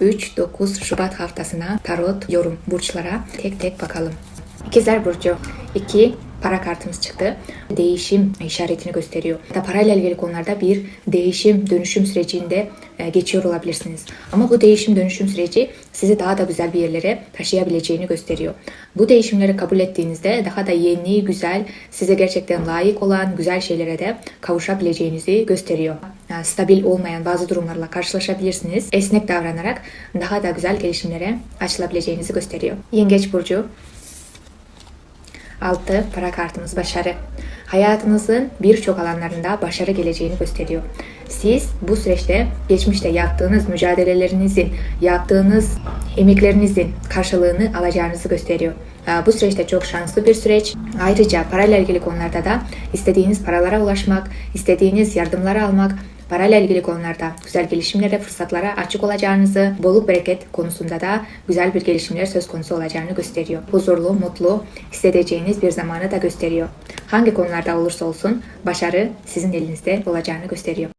3-9 Şubat haftasına tarot yorum burçlara tek tek bakalım. İkizler Burcu 2 para kartımız çıktı. Değişim işaretini gösteriyor. Da parayla ilgili konularda bir değişim, dönüşüm sürecinde e, geçiyor olabilirsiniz. Ama bu değişim, dönüşüm süreci sizi daha da güzel bir yerlere taşıyabileceğini gösteriyor. Bu değişimleri kabul ettiğinizde daha da yeni, güzel, size gerçekten layık olan güzel şeylere de kavuşabileceğinizi gösteriyor. Yani stabil olmayan bazı durumlarla karşılaşabilirsiniz. Esnek davranarak daha da güzel gelişimlere açılabileceğinizi gösteriyor. Yengeç Burcu 6. Para kartımız başarı. Hayatınızın birçok alanlarında başarı geleceğini gösteriyor. Siz bu süreçte geçmişte yaptığınız mücadelelerinizin, yaptığınız emeklerinizin karşılığını alacağınızı gösteriyor. Aa, Bu süreçte çok şanslı bir süreç. Ayrıca parayla ilgili konularda da istediğiniz paralara ulaşmak, istediğiniz yardımları almak, Parayla ilgili konularda güzel gelişimlere, fırsatlara açık olacağınızı, bolluk bereket konusunda da güzel bir gelişimler söz konusu olacağını gösteriyor. Huzurlu, mutlu hissedeceğiniz bir zamanı da gösteriyor. Hangi konularda olursa olsun başarı sizin elinizde olacağını gösteriyor.